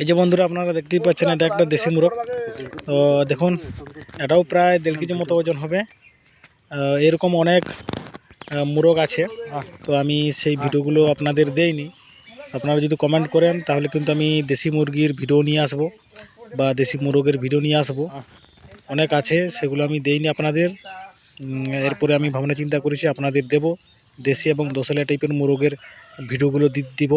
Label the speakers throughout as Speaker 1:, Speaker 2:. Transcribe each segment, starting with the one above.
Speaker 1: এই যে বন্ধুরা, আপনারা দেখতেই পাচ্ছেন, এটা একটা দেশি মুরগ। তো দেখুন, এটাও প্রায় দেড় কেজি মতো ওজন হবে। এরকম অনেক মুরগ আছে। তো আমি সেই ভিডিওগুলো আপনাদের দেইনি। আপনারা যদি কমেন্ট করেন, তাহলে কিন্তু আমি দেশি মুরগির ভিডিও নিয়ে আসব বা দেশি মুরগের ভিডিও নিয়ে আসব। অনেক আছে, সেগুলো আমি দেইনি আপনাদের। এরপরে আমি ভাবনা চিন্তা করেছি, আপনাদের দেব। দেশি এবং দোসলা টাইপের মুরগের ভিডিওগুলো দিব।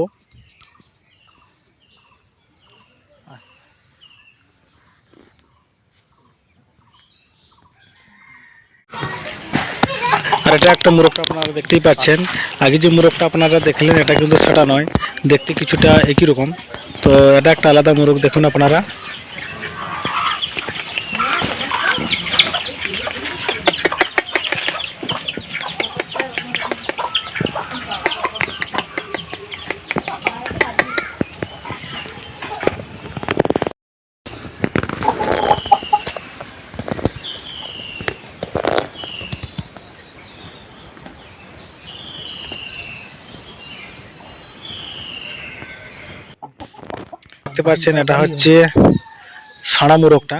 Speaker 1: আর এটা একটা মোরগটা আপনারা দেখতেই পাচ্ছেন। আগে যে মোরগটা আপনারা দেখলেন, এটা কিন্তু সেটা নয়। দেখতে কিছুটা একই রকম। তো এটা একটা আলাদা মোরগ, দেখুন আপনারা। দেখতে পাচ্ছেন এটা হচ্ছে সাড়া মোরগটা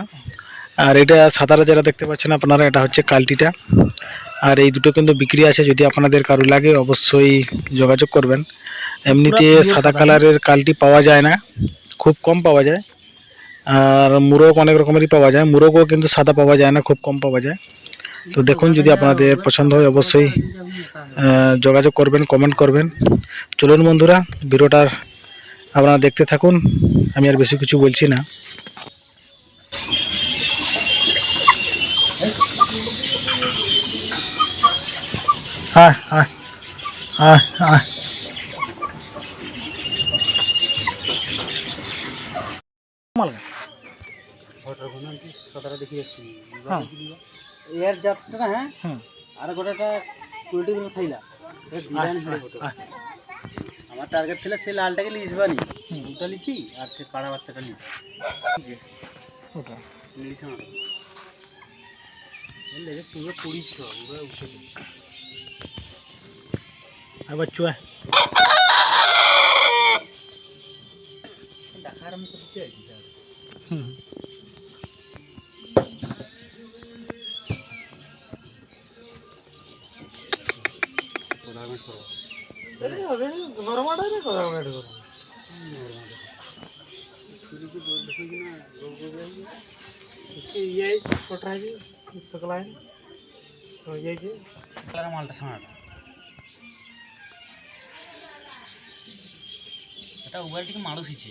Speaker 1: আর এটা সাদারা যারা দেখতে পাচ্ছেন আপনারা এটা হচ্ছে কালটিটা। আর এই দুটো কিন্তু বিক্রি আছে যদি আপনাদের কারও লাগে অবশ্যই যোগাযোগ করবেন। এমনিতে সাদা কালারের কালটি পাওয়া যায় না খুব কম পাওয়া যায়। আর মুরগ অনেক রকমেরই পাওয়া যায় মুরগও কিন্তু সাদা পাওয়া যায় না খুব কম পাওয়া যায়। তো দেখুন যদি আপনাদের পছন্দ হয় অবশ্যই যোগাযোগ করবেন কমেন্ট করবেন। চলুন বন্ধুরা ভিডিওটার আপনারা দেখতে থাকুন আমি আর বেশি কিছু বলছি না। হ্যাঁ হ্যাঁ হ্যাঁ হ্যাঁ হ্যাঁ।
Speaker 2: এর হ্যাঁ। আর গোটাটা থাইলা। ডিজাইন
Speaker 1: আহ,
Speaker 2: আমার টার্গেট ছিল সেই লালটাকে লিসবানি দুটা লিখি আর সে পাড়া বাচ্চাটা লিখি
Speaker 1: ওটা।
Speaker 2: ইংলিশ আমার। লেগে পুরো পড়িছ পুরো উঠে
Speaker 1: আবার চুয়া।
Speaker 2: দেখার আমি করতে চাই
Speaker 1: হুম।
Speaker 2: মালটা সামাল এটা উবার থেকে মানুষ হিছে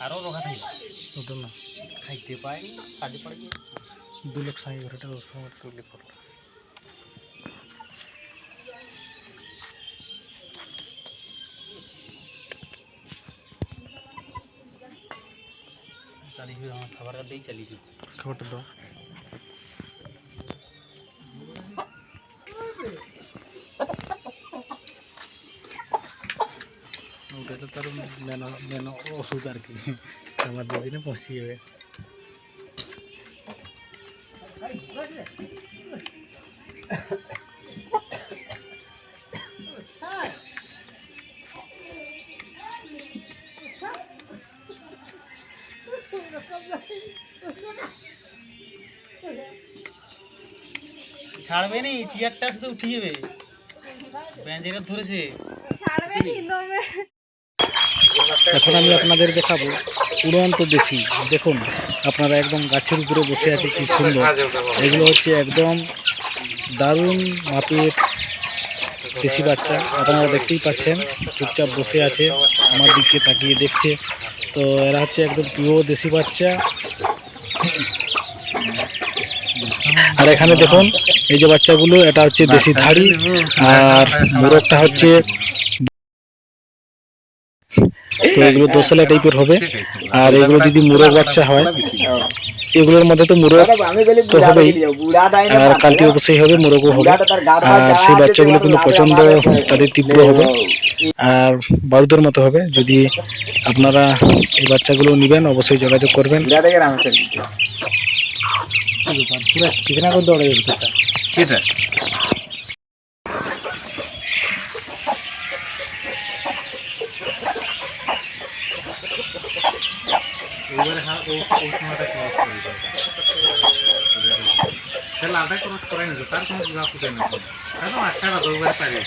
Speaker 2: আরও রোগা থাকবে
Speaker 1: ওটা না।
Speaker 2: খাইতে পাই কাজে পাই
Speaker 1: দু লোক সাই ঘরটা সময় তুলে করো
Speaker 2: চালিয়েছি আমার খাবারটা দিয়েই চালিয়েছি
Speaker 1: খাবারটা দাও ওটা তো তার মেন মেন ওষুধ আর কি আমার দুদিনে পৌঁছে যাবে
Speaker 2: ছাড়বে নি চেয়ারটা শুধু উঠে যাবে ব্যাঞ্জেরা ধরেছে।
Speaker 1: এখন আমি আপনাদের দেখাবো উড়ন্ত দেশি। দেখুন আপনারা একদম গাছের উপরে বসে আছে কি সুন্দর। এগুলো হচ্ছে একদম দারুণ মাপের দেশি বাচ্চা। আপনারা দেখতেই পাচ্ছেন চুপচাপ বসে আছে আমার দিকে তাকিয়ে দেখছে। তো এরা হচ্ছে একদম প্রিয় দেশি বাচ্চা। আর এখানে দেখুন, এই যে বাচ্চাগুলো, এটা হচ্ছে দেশি ধাড়ি আর মোরগটা হচ্ছে তো এগুলো দোসালা টাইপের হবে। আর এগুলো যদি মুরগ বাচ্চা হয়, এগুলোর মধ্যে তো মুরগ তো হবেই, আর কালটি অবশ্যই হবে, মুরগও হবে। আর সেই বাচ্চাগুলো কিন্তু প্রচণ্ড তাদের তীব্র হবে। আর বারুদের মতো হবে। যদি আপনারা এই বাচ্চাগুলো নেবেন, অবশ্যই যোগাযোগ করবেন। পুরো চিকনা করে দৌড়ে ভিতরটা
Speaker 2: এটা
Speaker 3: এবারে হ্যাঁ ও ওটা ক্রস করে তাহলে আলাদা ক্রস করাই নিত তার কোনো বিভাগ কোথায় না। আটটা দৌড়ে পারে